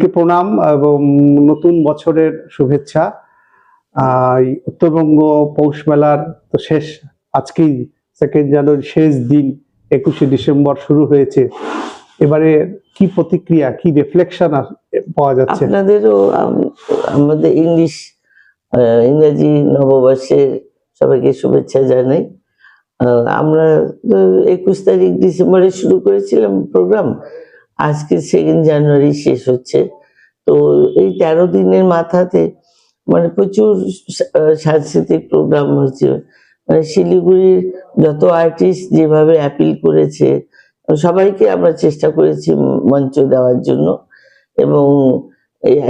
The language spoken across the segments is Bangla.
সবাইকে প্রণাম এবং নতুন বছরের শুভেচ্ছা। উত্তরবঙ্গ পৌষ মেলার তো শেষ, আজকেই সেকেন্ড জানুয়ারি শেষ দিন একুশে ডিসেম্বর শুরু হয়েছে। এবারে কি প্রতিক্রিয়া, কি রিফ্লেকশন পাওয়া যাচ্ছে? আপনাদেরও আমাদের ইংলিশ ইংরেজি নববর্ষের সবাইকে শুভেচ্ছা জানাই। আমরা একুশ তারিখ ডিসেম্বরে শুরু করেছিলাম প্রোগ্রাম আজকে সেকেন্ড জানুয়ারি শেষ হচ্ছে। তো এই তেরো দিনের মাথাতে মানে প্রচুর সাংস্কৃতিক প্রোগ্রাম হচ্ছে। মানে শিলিগুড়ির যত আর্টিস্ট যেভাবে অ্যাপিল করেছে, সবাইকে আমরা চেষ্টা করেছি মঞ্চ দেওয়ার জন্য। এবং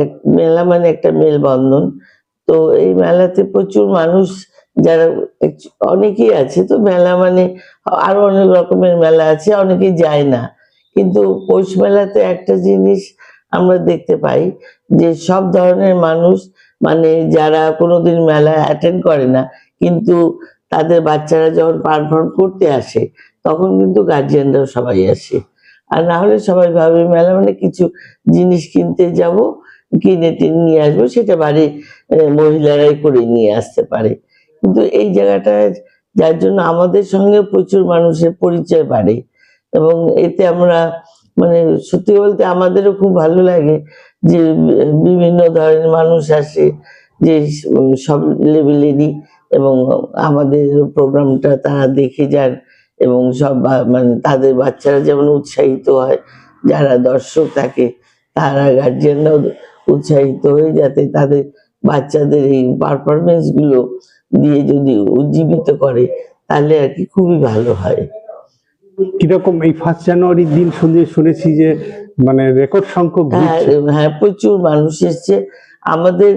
এক মেলা মানে একটা মেলবন্ধন। তো এই মেলাতে প্রচুর মানুষ যারা অনেকেই আছে, তো মেলা মানে আরও অনেক রকমের মেলা আছে, অনেকেই যায় না। কিন্তু পৌষ মেলাতে একটা জিনিস আমরা দেখতে পাই যে সব ধরনের মানুষ মানে যারা কোনোদিন মেলা অ্যাটেন্ড করে না, কিন্তু তাদের বাচ্চারা যখন পারফর্ম করতে আসে, তখন কিন্তু গার্জিয়ানরাও সবাই আসে। আর না হলে সবাই ভাবে মেলা মানে কিছু জিনিস কিনতে যাব, কিনে নিয়ে আসব, সেটা বাড়ি মহিলারাই করে নিয়ে আসতে পারে। কিন্তু এই জায়গাটায়, যার জন্য আমাদের সঙ্গে প্রচুর মানুষের পরিচয় বাড়ে। এবং এতে আমরা মানে সত্যি বলতে আমাদেরও খুব ভালো লাগে যে বিভিন্ন ধরনের মানুষ আসে, যে সব লেভেলেরই এবং আমাদের প্রোগ্রামটা তারা দেখে যান এবং সব মানে তাদের বাচ্চারা যেমন উৎসাহিত হয়, যারা দর্শক থাকে তারা গার্জিয়ানরাও উৎসাহিত হয়ে যাতে তাদের বাচ্চাদের এই পারফরমেন্সগুলো দিয়ে যদি উজ্জীবিত করে, তাহলে আর কি খুবই ভালো হয়। কীরকম এই ফার্স্ট জানুয়ারির দিন শুনে শুনেছি যে মানে রেকর্ড সংখ্যক হ্যাঁ হ্যাঁ প্রচুর মানুষ এসছে। আমাদের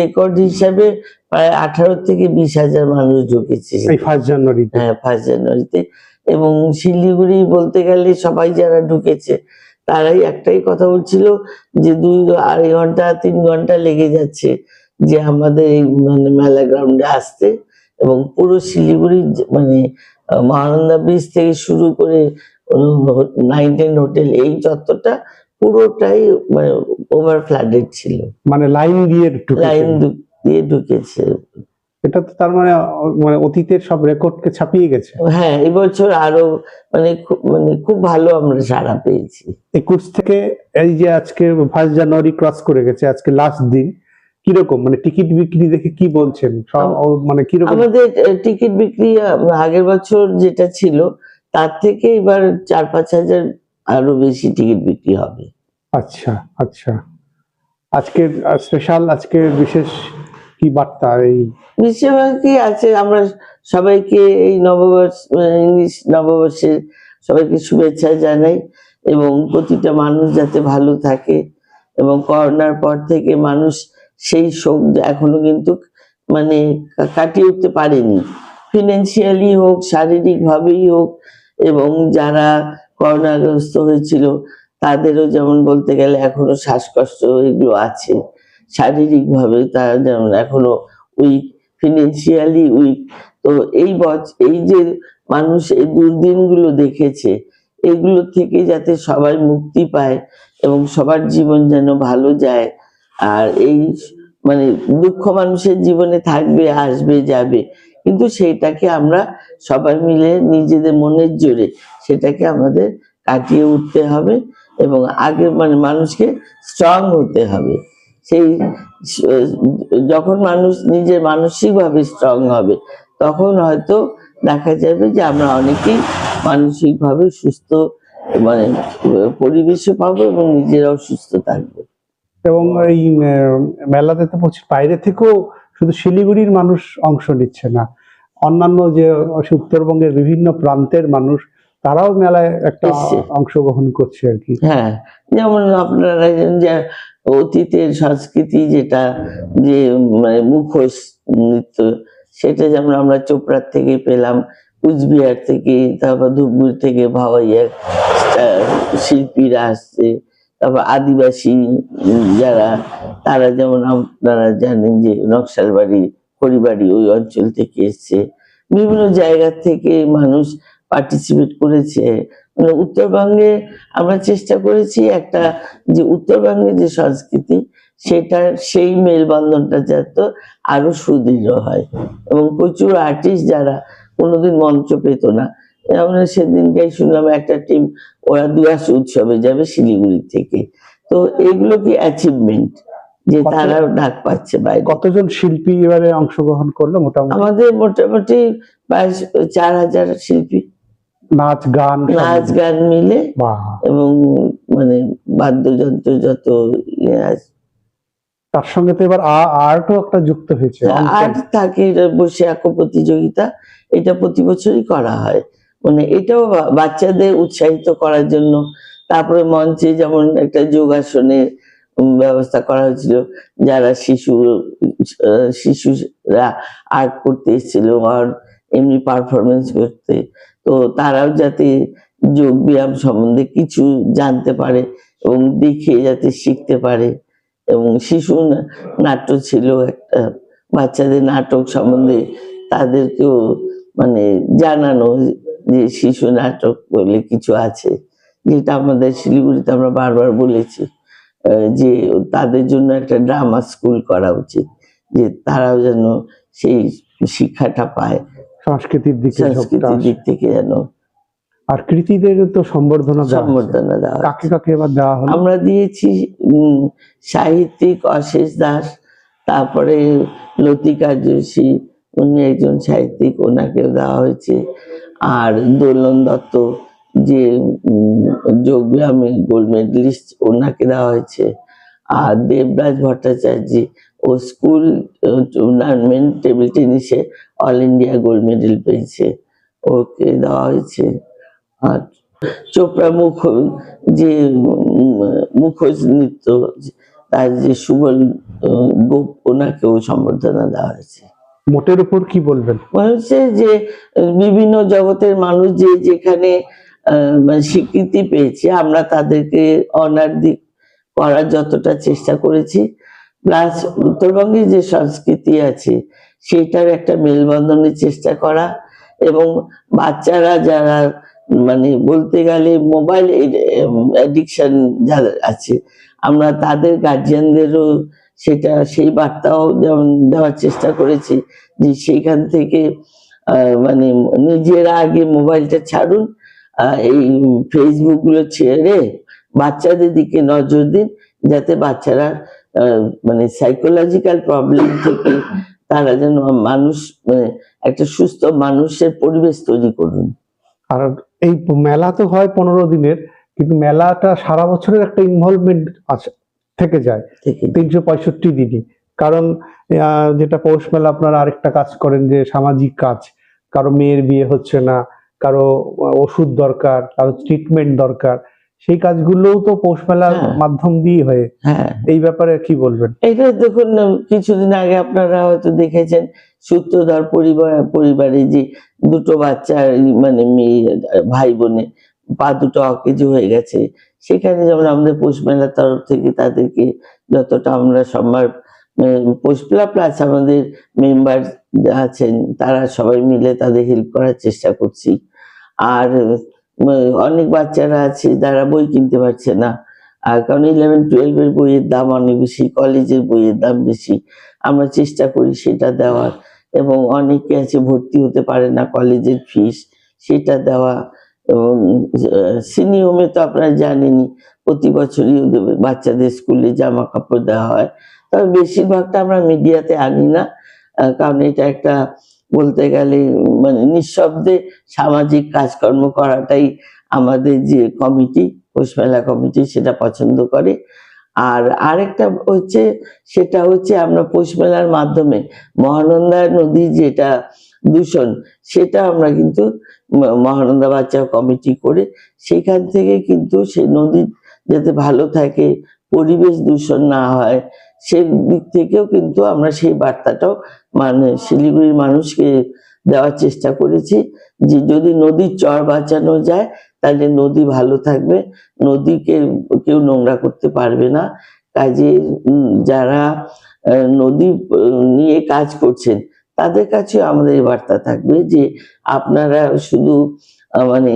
রেকর্ড হিসাবে প্রায় আঠারো থেকে বিশ হাজার মানুষ ঢুকেছে। এই ফার্স্ট জানুয়ারিতে হ্যাঁ ফার্স্ট জানুয়ারিতে এবং শিলিগুড়ি বলতে গেলে সবাই যারা ঢুকেছে তারাই একটাই কথা বলছিল যে দুই আড়াই ঘণ্টা তিন ঘণ্টা লেগে যাচ্ছে যে আমাদের এই মানে মেলা গ্রাউন্ডে আসতে। এবং পুরো শিলিগুড়ি মানে মহানন্দা ব্রিজ থেকে শুরু করে নাইন টেন হোটেল এই চত্বরটা পুরোটাই মানে ওভার ফ্লাডেড ছিল। মানে লাইন দিয়ে। লাইন দিয়ে ঢুকেছে। এটা তো তার মানে মানে অতীতের সব রেকর্ডকে ছাপিয়ে গেছে। হ্যাঁ এবছর আরও মানে খুব মানে খুব ভালো আমরা সাড়া পেয়েছি। একুশ থেকে এই যে আজকে ফার্স্ট জানুয়ারি ক্রস করে গেছে আজকে লাস্ট দিন কীরকম? মানে টিকিট বিক্রি দেখে কি বলছেন? মানে কীরকম? আমাদের টিকিট বিক্রি আগের বছর যেটা ছিল তার থেকে এবার চার পাঁচ হাজার আরও বেশি টিকিট বিক্রি হবে। আচ্ছা আচ্ছা। আজকের স্পেশাল আজকের বিশেষ কি বার্তা এই? বেশিরভাগই আছে আমরা সবাইকে এই নববর্ষ ইংলিশ নববর্ষের সবাইকে শুভেচ্ছা জানাই এবং প্রতিটা মানুষ যাতে ভালো থাকে এবং করোনার পর থেকে মানুষ সেই শোক এখনও কিন্তু মানে কাটিয়ে উঠতে পারেনি। ফিনান্সিয়ালি হোক শারীরিক ভাবেই হোক, এবং যারা করোনাগ্রস্ত হয়েছিল, তাদেরও যেমন বলতে গেলে এখনও শ্বাসকষ্ট এগুলো আছে। শারীরিকভাবে তারা যেমন এখনও উইক ফিনান্সিয়ালি উইক তো এই বছ এই যে মানুষ এই দুর্দিনগুলো দেখেছে, এগুলো থেকে যাতে সবাই মুক্তি পায় এবং সবার জীবন যেন ভালো যায় আর এই মানে দুঃখ মানুষের জীবনে থাকবে, আসবে, যাবে। কিন্তু সেইটাকে আমরা সবাই মিলে নিজেদের মনের জোরে সেটাকে আমাদের কাটিয়ে উঠতে হবে এবং আগে মানে মানুষকে স্ট্রং হতে হবে। সেই যখন মানুষ নিজের মানসিকভাবে স্ট্রং হবে, তখন হয়তো দেখা যাবে যে আমরা অনেকেই মানসিকভাবে সুস্থ মানে পরিবেশে পাবো এবং নিজেরাও সুস্থ থাকব। এবং এই মেলাতে তো বাইরে থেকেও শুধু শিলিগুড়ির মানুষ অংশ নিচ্ছে না। অন্যান্য যে উত্তরবঙ্গের বিভিন্ন প্রান্তের মানুষ তারাও মেলায় একটা অংশগ্রহণ করছে আর কি। হ্যাঁ যেমন আপনারা যে অতীতের সংস্কৃতি যেটা যে মানে মুখোশ নৃত্য সেটা যেমন আমরা চোপড়ার থেকে পেলাম কুচবিহার থেকে তারপর ধূপগুড়ি থেকে ভাওয়াইয়ার শিল্পীরা আসছে। তারপর আদিবাসী যারা, তারা যেমন আপনারা জানেন যে নকশালবাড়ি খড়িবাড়ি ওই অঞ্চল থেকে এসছে। বিভিন্ন জায়গা থেকে মানুষ পার্টিসিপেট করেছে। মানে উত্তরবঙ্গে আমরা চেষ্টা করেছি একটা যে উত্তরবঙ্গের যে সংস্কৃতি সেটার সেই মেলবন্ধনটা যাতে আরও সুদৃঢ় হয়। এবং প্রচুর আর্টিস্ট যারা কোনোদিন মঞ্চ পেত না। আমরা সেদিনটাই শুনলাম একটা টিম ওরা দুয়াশ উৎসবে যাবে শিলিগুড়ি থেকে। তো এগুলো কি অ্যাচিভমেন্ট যে তারাও ডাক পাচ্ছে বাইরে। কতজন শিল্পী এবারে অংশগ্রহণ করল মোটামুটি? আমাদের মোটামুটি প্রায় চার হাজার শিল্পী। নাচ গান নাচ মিলে। গান মিলে। এবং মানে বাদ্যযন্ত্র যত ইয়ে আছে। তার সঙ্গে তো এবার আর্টও একটা যুক্ত হয়েছে আর্ট থাকে বসে আঁকো প্রতিযোগিতা। এটা প্রতি বছরই করা হয়। মানে এটাও বাচ্চাদের উৎসাহিত করার জন্য। তারপরে মঞ্চে যেমন একটা যোগাসনের ব্যবস্থা করা হয়েছিল। যারা শিশু শিশুরা আর্ট করতে এসেছিল আর এমনি পারফরমেন্স করতে, তো তারাও যাতে যোগ ব্যায়াম সম্বন্ধে কিছু জানতে পারে এবং দেখে যাতে শিখতে পারে। এবং শিশু নাট্য ছিল একটা, বাচ্চাদের নাটক সম্বন্ধে তাদেরকেও মানে জানানো যে শিশু নাটক বলে কিছু আছে যেটা আমাদের শিলিগুড়িতে আমরা বারবার বলেছি যে তাদের জন্য একটা ড্রামা স্কুল করা উচিত যে তারাও যেন সেই শিক্ষাটা পায় সংস্কৃতির দিকে সংস্কৃতির দিক থেকে যেন আর কৃতিদের তো সম্বর্ধনা। সম্বর্ধনা দেওয়া হয়। কাকে কাকে এবার দেওয়া হলো আমরা দিয়েছি উম, সাহিত্যিক অশেষ দাস তারপরে লতিকা যোশী উনি একজন সাহিত্যিক ওনাকেও দেওয়া হয়েছে আর দোলন দত্ত যে যোগব্যায়ামে গোল্ড মেডেলিস্ট ওনাকে দেওয়া হয়েছে। আর দেবরাজ ভট্টাচার্য ও স্কুল টুর্নামেন্ট টেবিল টেনিসে অল ইন্ডিয়া গোল্ড মেডেল পেয়েছে। ওকে দেওয়া হয়েছে। আর চোপড়া মুখ, যে মুখোশ নৃত্য, তার যে সুবল গোপ, ওনাকেও সম্বর্ধনা দেওয়া হয়েছে। মোটের উপর কি বলবেন? হচ্ছে যে, বিভিন্ন জগতের মানুষ যে যেখানে স্বীকৃতি পেয়েছে, আমরা তাদেরকে অনার দিক, করার যতটা চেষ্টা করেছি। প্লাস উত্তরবঙ্গে যে সংস্কৃতি আছে সেটার একটা মেলবন্ধনের চেষ্টা করা এবং বাচ্চারা যারা মানে বলতে গেলে মোবাইল অ্যাডিকশন যাদের আছে, আমরা তাদের গার্জিয়ানদেরও সেটা, সেই বার্তাও যেমন দেওয়ার চেষ্টা করেছি যে সেইখান থেকে মানে নিজেরা আগে মোবাইলটা ছাড়ুন এই ফেসবুকগুলো ছেড়ে বাচ্চাদের দিকে নজর দিন, যাতে বাচ্চারা মানে সাইকোলজিক্যাল প্রবলেম থেকে তারা যেন মানুষ মানে একটা সুস্থ মানুষের পরিবেশ তৈরি করুন। আর এই মেলা তো হয় পনেরো দিনের, কিন্তু মেলাটা সারা বছরের একটা ইনভলভমেন্ট আছে। থেকে যায়। তিনশো পঁয়ষট্টি দিনই কারণ যেটা পৌষ মেলা আপনারা আরেকটা কাজ করেন যে সামাজিক কাজ। কারও মেয়ের বিয়ে হচ্ছে না কারও ওষুধ দরকার কারও ট্রিটমেন্ট দরকার। সেই কাজগুলোও তো পৌষ মেলার হ্যাঁ। মাধ্যম দিয়ে হয়। হ্যাঁ। এই ব্যাপারে কি বলবেন? এটা দেখুন কিছুদিন আগে আপনারা হয়তো দেখেছেন সূত্রধর পরিবার পরিবারে যে দুটো বাচ্চা মানে মেয়ে ভাই বোনে পা দুটো অকেজো হয়ে গেছে। সেখানে যেমন আমাদের পৌষ মেলার তরফ থেকে তাদেরকে যতটা আমরা পৌষ মেলা প্লাস আমাদের মেম্বার আছেন, তারা সবাই মিলে তাদের হেল্প করার চেষ্টা করছি। আর অনেক বাচ্চারা আছে যারা বই কিনতে পারছে না। আর কারণ ইলেভেন টুয়েলভের বইয়ের দাম অনেক বেশি কলেজের বইয়ের দাম বেশি। আমরা চেষ্টা করি সেটা দেওয়ার। এবং অনেকে আছে, ভর্তি হতে পারে না কলেজের ফিস সেটা দেওয়া। এবং সিনিয়মে তো আপনারা জানেনই, প্রতি বছরই বাচ্চাদের স্কুলে জামা কাপড় দেওয়া হয়। তবে বেশিরভাগটা আমরা মিডিয়াতে আনি না কারণ এটা একটা বলতে গেলে মানে নিঃশব্দে সামাজিক কাজকর্ম করাটাই আমাদের যে কমিটি পৌষমেলা কমিটি, সেটা পছন্দ করে। আর আরেকটা হচ্ছে, সেটা হচ্ছে আমরা পৌষ মেলার মাধ্যমে মহানন্দা নদী যেটা দূষণ, সেটা আমরা কিন্তু মহানন্দা বাচ্চা কমিটি করে সেখান থেকে কিন্তু সে নদী যাতে ভালো থাকে, পরিবেশ দূষণ না হয় সে দিক থেকেও কিন্তু আমরা সেই বার্তাটাও মানে শিলিগুড়ির মানুষকে দেওয়ার চেষ্টা করেছি যে যদি নদীর চর বাঁচানো যায়, তাহলে নদী ভালো থাকবে, নদীকে কেউ নোংরা করতে পারবে না। কাজে যারা নদী নিয়ে কাজ করছেন তাদের কাছে আমাদের বার্তা থাকবে যে আপনারা শুধু মানে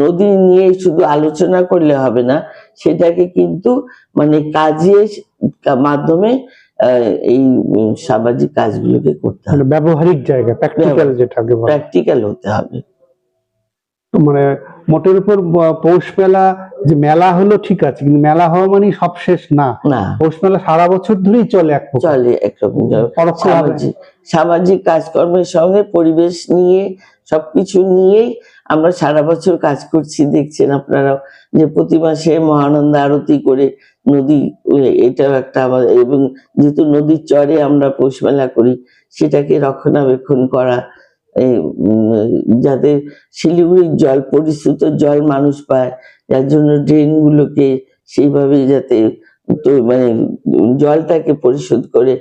নদী নিয়ে শুধু আলোচনা করলে হবে না সেটাকে কিন্তু মানে কাজে মাধ্যমে এই সামাজিক কাজগুলোকে করতে হবে। মানে ব্যবহারিক জায়গা প্র্যাকটিক্যাল বলে। প্র্যাকটিক্যাল হতে হবে। মানে মোটের উপর পৌষ মেলা যে মেলা হলো ঠিক আছে কিন্তু মেলা হওয়া মানে সব শেষ না। পৌষ মেলা সারা বছর ধরেই চলে এক চলে একরকম সামাজিক কাজকর্মের সঙ্গে পরিবেশ নিয়ে সবকিছু নিয়েই আমরা সারা বছর কাজ করছি। দেখছেন আপনারা যে প্রতি মাসে মহানন্দ আরতি করে নদী এটাও একটা আমাদের এবং যেহেতু নদীর চরে আমরা পৌষ মেলা করি সেটাকে রক্ষণাবেক্ষণ করা যাতে শিলিগুড়ির জল পরিশ্রুত জল মানুষ পায়, যার জন্য ড্রেনগুলোকে সেইভাবে যাতে মানে জলটাকে পরিশোধ করে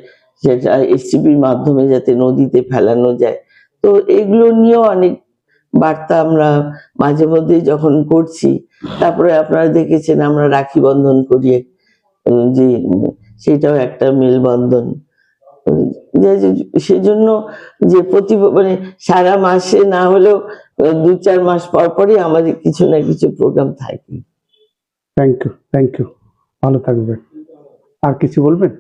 সেটা এসটিপির মাধ্যমে যাতে নদীতে ফেলানো যায়। তো এগুলো নিয়েও অনেক বার্তা আমরা মাঝে মধ্যে যখন করছি, তারপরে আপনারা দেখেছেন আমরা রাখি বন্ধন করি যে, সেটাও একটা মেলবন্ধন। সেজন্য যে প্রতি মানে সারা মাসে না হলেও দু চার মাস পর পরই আমাদের কিছু না কিছু প্রোগ্রাম থাকে। থ্যাংক ইউ থ্যাংক ইউ ভালো থাকবেন। আর কিছু বলবেন?